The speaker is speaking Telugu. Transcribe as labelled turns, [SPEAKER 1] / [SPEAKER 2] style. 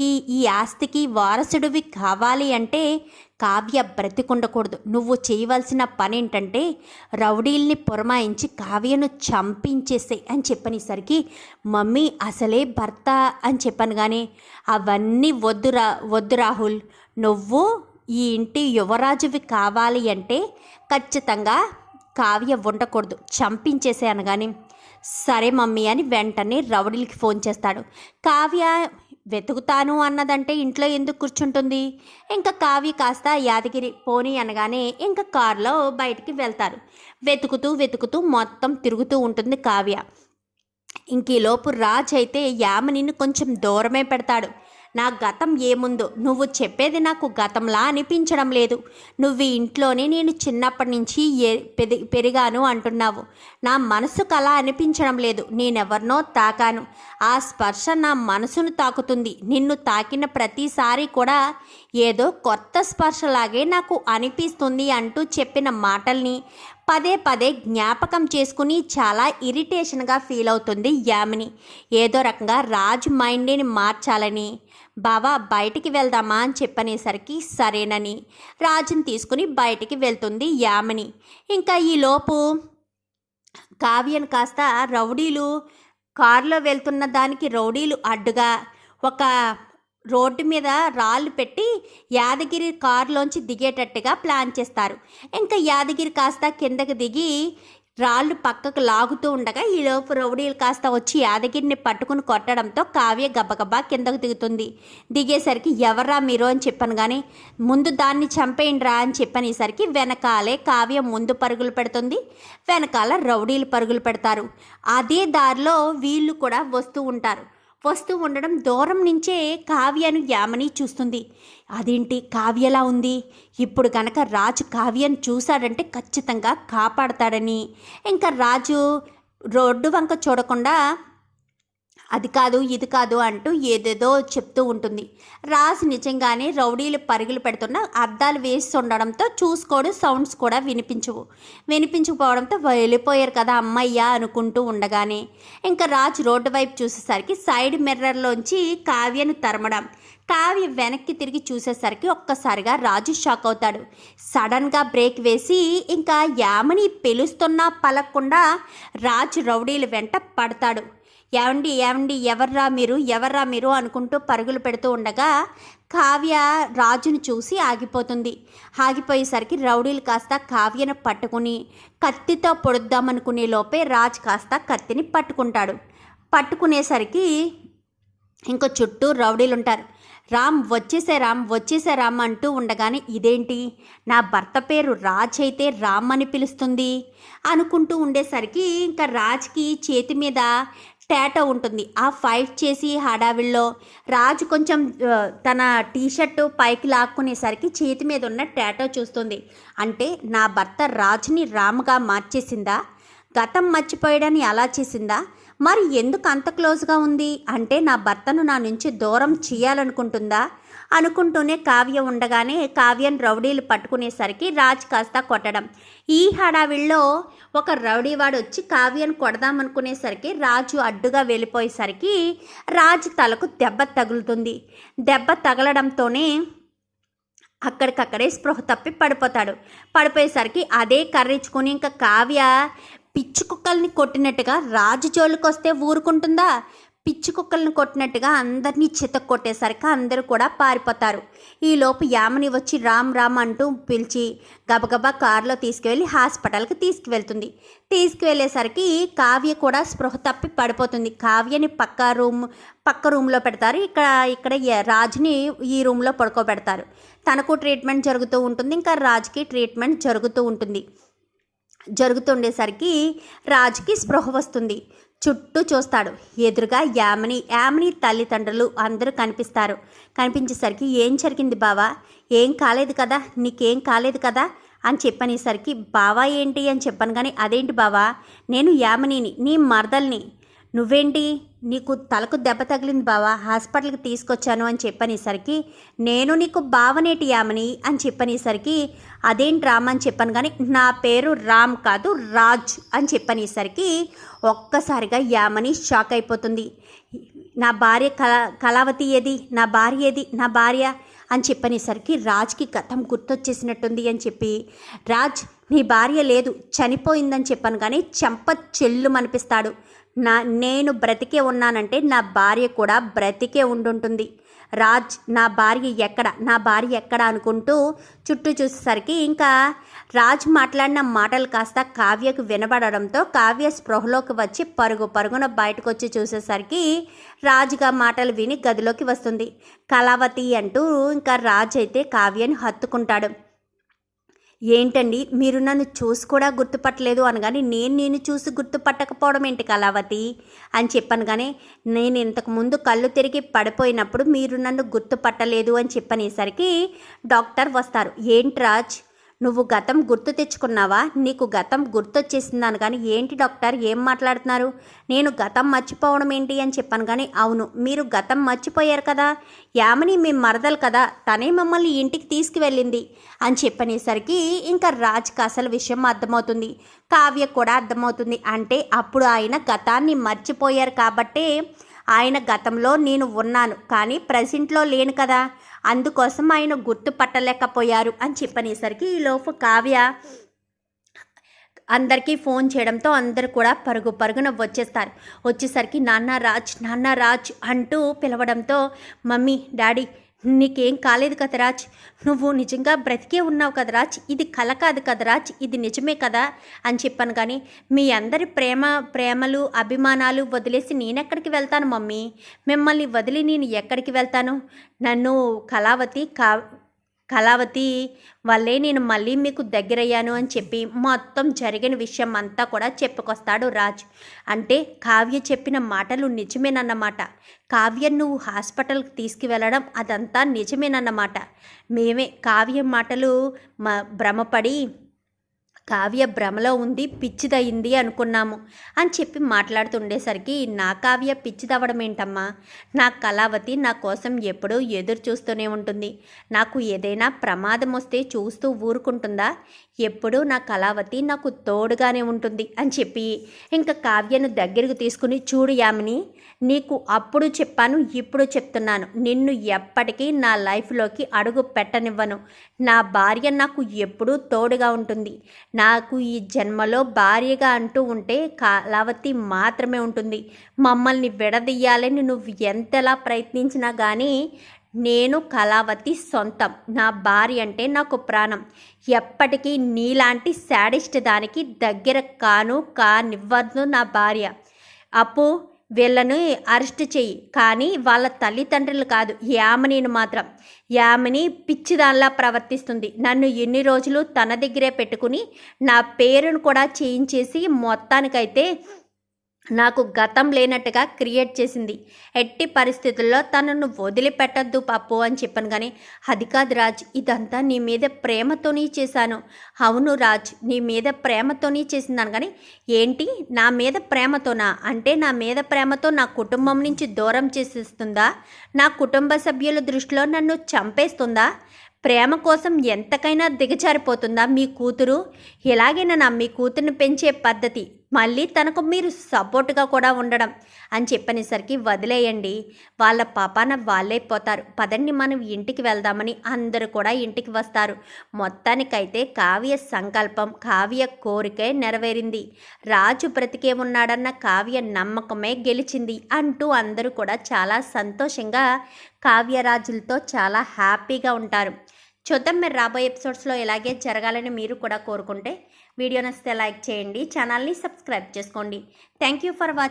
[SPEAKER 1] ఈ ఈ ఆస్తికి వారసుడివి కావాలి అంటే కావ్య బ్రతికుండకూడదు. నువ్వు చేయవలసిన పని ఏంటంటే రౌడీల్ని పురమాయించి కావ్యను చంపించేసే అని చెప్పనేసరికి మమ్మీ అసలే భర్త అని చెప్పాను కానీ అవన్నీ వద్దు రా వద్దు రాహుల్. నువ్వు ఈ ఇంటి యువరాజువి కావాలి అంటే ఖచ్చితంగా కావ్య ఉండకూడదు. చంపించేసే అనగాని సరే మమ్మీ అని వెంటనే రౌడీలకి ఫోన్ చేస్తాడు. కావ్య వెతుకుతాను అన్నదంటే ఇంట్లో ఎందుకు కూర్చుంటుంది? ఇంకా కావ్య కాస్త యాదగిరి పోనీ అనగానే ఇంకా కారులో బయటికి వెళ్తారు. వెతుకుతూ వెతుకుతూ మొత్తం తిరుగుతూ ఉంటుంది కావ్య. ఇంకీలోపు రాజ్ అయితే యామినిని కొంచెం దూరమే పెడతాడు. నా గతం ఏముందో నువ్వు చెప్పేది నాకు గతంలా అనిపించడం లేదు. నువ్వు ఇంట్లోనే నేను చిన్నప్పటి నుంచి ఏ పెది పెరిగాను అంటున్నావు. నా మనసుకు అలా అనిపించడం లేదు. నేనెవరినో తాకాను. ఆ స్పర్శ నా మనసును తాకుతుంది. నిన్ను తాకిన ప్రతిసారి కూడా ఏదో కొత్త స్పర్శలాగే నాకు అనిపిస్తుంది అంటూ చెప్పిన మాటల్ని పదే పదే జ్ఞాపకం చేసుకుని చాలా ఇరిటేషన్గా ఫీల్ అవుతుంది యామిని. ఏదో రకంగా రాజు మైండ్ని మార్చాలని బావా బయటికి వెళ్దామా? అని చెప్పనేసరికి సరేనని రాజుని తీసుకుని బయటికి వెళ్తుంది యామిని. ఇంకా ఈలోపు కావ్యను కాస్త రౌడీలు కారులో వెళ్తున్న దానికి రౌడీలు అడ్డుగా ఒక రోడ్డు మీద రాళ్ళు పెట్టి యాదగిరి కారులోంచి దిగేటట్టుగా ప్లాన్ చేస్తారు. ఇంకా యాదగిరి కాస్త కిందకు దిగి రాళ్ళు పక్కకు లాగుతూ ఉండగా ఈలోపు రౌడీలు కాస్త వచ్చి యాదగిరిని పట్టుకుని కొట్టడంతో కావ్య గబగబా కిందకు దిగుతుంది. దిగేసరికి ఎవర్రా మీరు? అని చెప్పాను కానీ ముందు దాన్ని చంపేయండిరా అని చెప్పనేసరికి వెనకాలే కావ్య ముందు పరుగులు పెడుతుంది. వెనకాల రౌడీలు పరుగులు పెడతారు. అదే దారిలో వీళ్ళు కూడా వస్తూ ఉంటారు. వస్తూ ఉండడం దూరం నుంచే కావ్యను యామని చూస్తుంది. అదేంటి కావ్యలా ఉంది? ఇప్పుడు గనక రాజు కావ్యను చూశాడంటే ఖచ్చితంగా కాపాడతాడని. ఇంకా రాజు రోడ్డు వంక చూడకుండా అది కాదు ఇది కాదు అంటూ ఏదేదో చెప్తూ ఉంటుంది. రాజు నిజంగానే రౌడీలు పరుగులు పెడుతున్న అద్దాలు వేసి ఉండడంతో చూసుకోడు సౌండ్స్ కూడా వినిపించవు. వినిపించకపోవడంతో వెళ్ళిపోయారు కదా అమ్మయ్య అనుకుంటూ ఉండగానే. ఇంకా రాజు రోడ్డు వైపు చూసేసరికి సైడ్ మిర్రర్లోంచి కావ్యను తరమడం. కావ్య వెనక్కి తిరిగి చూసేసరికి ఒక్కసారిగా రాజు షాక్ అవుతాడు. సడన్గా బ్రేక్ వేసి ఇంకా యామని పిలుస్తున్నా పలకకుండా రాజు రౌడీలు వెంట పడతాడు. ఏమండి ఏమండి ఎవర్రా మీరు ఎవర్రా మీరు అనుకుంటూ పరుగులు పెడుతూ ఉండగా కావ్య రాజును చూసి ఆగిపోతుంది. ఆగిపోయేసరికి రౌడీలు కాస్త కావ్యను పట్టుకుని కత్తితో పొడుద్దామనుకునే లోపే రాజు కాస్త కత్తిని పట్టుకుంటాడు. పట్టుకునేసరికి ఇంకో చుట్టూ రౌడీలు ఉంటారు రామ్ వచ్చేసే రామ్ వచ్చేసే రామ్ అంటూ ఉండగానే ఇదేంటి? నా భర్త పేరు రాజ్ అయితే రామ్ అని పిలుస్తుంది. అనుకుంటూ ఉండేసరికి ఇంకా రాజ్కి చేతి మీద టాటో ఉంటుంది. ఆ ఫైట్ చేసి హడావిల్లో రాజు కొంచెం తన తన టీషర్టు పైకి లాక్కునేసరికి చేతి మీద ఉన్న టాటో చూస్తుంది. అంటే నా భర్త రాజుని రామ్గా మార్చేసిందా? గతం మర్చిపోయాడని అలా చేసిందా? మరి ఎందుకు అంత క్లోజ్గా ఉంది? అంటే నా భర్తను నా నుంచి దూరం చేయాలనుకుంటుందా? అనుకుంటూనే కావ్య ఉండగానే కావ్యం రౌడీలు పట్టుకునేసరికి రాజ్ కాస్త కొట్టడం. ఈ హడావిల్లో ఒక రౌడీవాడు వచ్చి కావ్యను కొడదామనుకునేసరికి రాజు అడ్డుగా వెళ్ళిపోయేసరికి రాజు తలకు దెబ్బ తగులుతుంది. దెబ్బ తగలడంతోనే అక్కడికక్కడే స్పృహ తప్పి పడిపోతాడు. పడిపోయేసరికి అదే కర్రెచ్చుకొని ఇంకా కావ్య పిచ్చి కుక్కల్ని కొట్టినట్టుగా రాజు జోలికొస్తే ఊరుకుంటుందా? పిచ్చి కుక్కలను కొట్టినట్టుగా అందరినీ చితక్ కొట్టేసరికి అందరూ కూడా పారిపోతారు. ఈలోపు యామని వచ్చి రామ్ రామ్ అంటూ పిలిచి గబగబా కారులో తీసుకువెళ్ళి హాస్పిటల్కి తీసుకువెళ్తుంది. తీసుకువెళ్ళేసరికి కావ్య కూడా స్పృహ తప్పి పడిపోతుంది. కావ్యని పక్క రూమ్ పక్క రూమ్లో పెడతారు. ఇక్కడ ఇక్కడ రాజుని ఈ రూమ్లో పడుకోబెడతారు. తనకు ట్రీట్మెంట్ జరుగుతూ ఉంటుంది. ఇంకా రాజుకి ట్రీట్మెంట్ జరుగుతూ ఉంటుంది. జరుగుతుండేసరికి రాజుకి స్పృహ వస్తుంది. చుట్టూ చూస్తాడు. ఎదురుగా యామిని యామిని తల్లిదండ్రులు అందరూ కనిపిస్తారు. కనిపించేసరికి ఏం జరిగింది బావా? ఏం కాలేదు కదా? నీకేం కాలేదు కదా? అని చెప్పనేసరికి బావా ఏంటి అని చెప్పాను కానీ అదేంటి బావా? నేను యామినిని నీ మరదల్ని నువ్వేంటి? నీకు తలకు దెబ్బ తగిలింది బావా హాస్పిటల్కి తీసుకొచ్చాను అని చెప్పనేసరికి నేను నీకు బావనేటి యామని అని చెప్పనేసరికి అదేంటి రామ్ అని చెప్పాను కానీ నా పేరు రామ్ కాదు రాజ్ అని చెప్పనేసరికి ఒక్కసారిగా యామని షాక్ అయిపోతుంది. నా భార్య కళ కళావతి ఏది? నా భార్య ఏది? నా భార్య అని చెప్పనేసరికి రాజ్కి గతం గుర్తొచ్చేసినట్టుంది అని చెప్పి రాజ్ నీ భార్య లేదు చనిపోయిందని చెప్పాను కానీ చెంప చెల్లు అనిపిస్తాడు నా నేను బ్రతికే ఉన్నానంటే నా భార్య కూడా బ్రతికే ఉండుంటుంది. రాజ్ నా భార్య ఎక్కడ? నా భార్య ఎక్కడ? అనుకుంటూ చుట్టూ చూసేసరికి ఇంకా రాజ్ మాట్లాడిన మాటలు కాస్త కావ్యకు వినబడడంతో కావ్య స్పృహలోకి వచ్చి పరుగు పరుగున బయటకొచ్చి చూసేసరికి రాజుగా మాటలు విని గదిలోకి వస్తుంది. కళావతి అంటూ ఇంకా రాజ్ అయితే కావ్యని హత్తుకుంటాడు. ఏంటండి? మీరు నన్ను చూసి కూడా గుర్తుపట్టలేదు అనగానే నేను నేను చూసి గుర్తుపట్టకపోవడం ఏంటి కళావతి? అని చెప్పాను కానీ నేను ఇంతకుముందు కళ్ళు తిరిగి పడిపోయినప్పుడు మీరు నన్ను గుర్తుపట్టలేదు అని చెప్పనేసరికి డాక్టర్ వస్తారు. ఏంటి రాజ్? నువ్వు గతం గుర్తు తెచ్చుకున్నావా? నీకు గతం గుర్తొచ్చేసిందాను కానీ ఏంటి డాక్టర్? ఏం మాట్లాడుతున్నారు? నేను గతం మర్చిపోవడం ఏంటి అని చెప్పాను కానీ అవును మీరు గతం మర్చిపోయారు కదా. యామని మీ మరదలు కదా. తనే మమ్మల్ని ఇంటికి తీసుకువెళ్ళింది అని చెప్పనేసరికి ఇంకా రాజ్కి అసలు విషయం అర్థమవుతుంది. కావ్య కూడా అర్థమవుతుంది. అంటే అప్పుడు ఆయన గతాన్ని మర్చిపోయారు కాబట్టే ఆయన గతంలో నేను ఉన్నాను. కానీ ప్రజెంట్లో లేను కదా. అందుకోసం ఆయన గుర్తుపట్టలేకపోయారు అని చెప్పనేసరికి ఈలోపు కావ్య అందరికీ ఫోన్ చేయడంతో అందరు కూడా పరుగు పరుగున వచ్చేస్తారు. వచ్చేసరికి నాన్న రాజ్ నాన్న రాజ్ అంటూ పిలవడంతో మమ్మీ డాడీ నీకేం కాలేదు కదరాజ్. నువ్వు నిజంగా బ్రతికే ఉన్నావు కదరాజ్. ఇది కల కాదు కదరాజ్. ఇది నిజమే కదా అని చెప్పాను కానీ మీ అందరి ప్రేమ ప్రేమలు అభిమానాలు వదిలేసి నేనెక్కడికి వెళ్తాను మమ్మీ? మిమ్మల్ని వదిలి నేను ఎక్కడికి వెళ్తాను? నన్ను కళావతి కా కళావతి వల్లే నేను మళ్ళీ మీకు దగ్గరయ్యాను అని చెప్పి మొత్తం జరిగిన విషయం అంతా కూడా చెప్పుకొస్తాడు రాజ్. అంటే కావ్య చెప్పిన మాటలు నిజమేనన్నమాట. కావ్య నువ్వు హాస్పిటల్కి తీసుకువెళ్ళడం అదంతా నిజమేనన్నమాట. మేమే కావ్య మాటలు భ్రమపడి కావ్య భ్రమలో ఉంది పిచ్చిదయింది అనుకున్నాము అని చెప్పి మాట్లాడుతుండేసరికి నా కావ్య పిచ్చిదవ్వడం ఏంటమ్మా నా కళావతి నా కోసం ఎప్పుడూ ఎదురు చూస్తూనే ఉంటుంది. నాకు ఏదైనా ప్రమాదం వస్తే చూస్తూ ఊరుకుంటుందా? ఎప్పుడూ నా కళావతి నాకు తోడుగానే ఉంటుంది అని చెప్పి ఇంకా కావ్యను దగ్గరకు తీసుకుని చూడు యామిని నీకు అప్పుడు చెప్పాను ఇప్పుడు చెప్తున్నాను. నిన్ను ఎప్పటికీ నా లైఫ్లోకి అడుగు పెట్టనివ్వను. నా భార్య నాకు ఎప్పుడూ తోడుగా ఉంటుంది. నాకు ఈ జన్మలో భార్యగా అంటూ ఉంటే కళావతి మాత్రమే ఉంటుంది. మమ్మల్ని విడదీయాలని నువ్వు ఎంతలా ప్రయత్నించినా కానీ నేను కళావతి సొంతం. నా భార్య అంటే నాకు ప్రాణం. ఎప్పటికీ నీలాంటి శాడిస్ట్ దానికి దగ్గర కాను కానివ్వదు నా భార్య. అప్పు వీళ్ళను అరెస్ట్ చెయ్యి. కానీ వాళ్ళ తల్లిదండ్రులు కాదు యామనిని మాత్రం. యామిని పిచ్చిదానిలా ప్రవర్తిస్తుంది. నన్ను ఎన్ని రోజులు తన దగ్గరే పెట్టుకుని నా పేరును కూడా చేయించేసి మొత్తానికైతే నాకు గతం లేనట్టుగా క్రియేట్ చేసింది. ఎట్టి పరిస్థితుల్లో తనను వదిలిపెట్టద్దు పప్పు అని చెప్పాను కానీ అది కాదు రాజ్ ఇదంతా నీ మీద ప్రేమతోనే చేశాను. అవును రాజ్ నీ మీద ప్రేమతోనే చేసిందాను కానీ ఏంటి? నా మీద ప్రేమతోనా? అంటే నా మీద ప్రేమతో నా కుటుంబం నుంచి దూరం చేసేస్తుందా? నా కుటుంబ సభ్యుల దృష్టిలో నన్ను చంపేస్తుందా? ప్రేమ కోసం ఎంతకైనా దిగజారిపోతుందా మీ కూతురు? ఎలాగైనా నా మీ కూతురుని పెంచే పద్ధతి. మళ్ళీ తనకు మీరు సపోర్ట్గా కూడా ఉండడం అని చెప్పనేసరికి వదిలేయండి. వాళ్ళ పాపాన వాళ్ళే పోతారు. పదండి మనం ఇంటికి వెళ్దామని అందరూ కూడా ఇంటికి వస్తారు. మొత్తానికైతే కావ్య సంకల్పం కావ్య కోరికే నెరవేరింది. రాజు బ్రతికే ఉన్నాడన్న కావ్య నమ్మకమే గెలిచింది అంటూ అందరూ కూడా చాలా సంతోషంగా కావ్యరాజులతో చాలా హ్యాపీగా ఉంటారు. చూద్దాం మీరు రాబోయే ఎపిసోడ్స్లో ఇలాగే జరగాలని మీరు కూడా కోరుకుంటే వీడియో నచ్చితే లైక్ చేయండి ఛానల్ని సబ్స్క్రైబ్ చేసుకోండి. Thank you for watching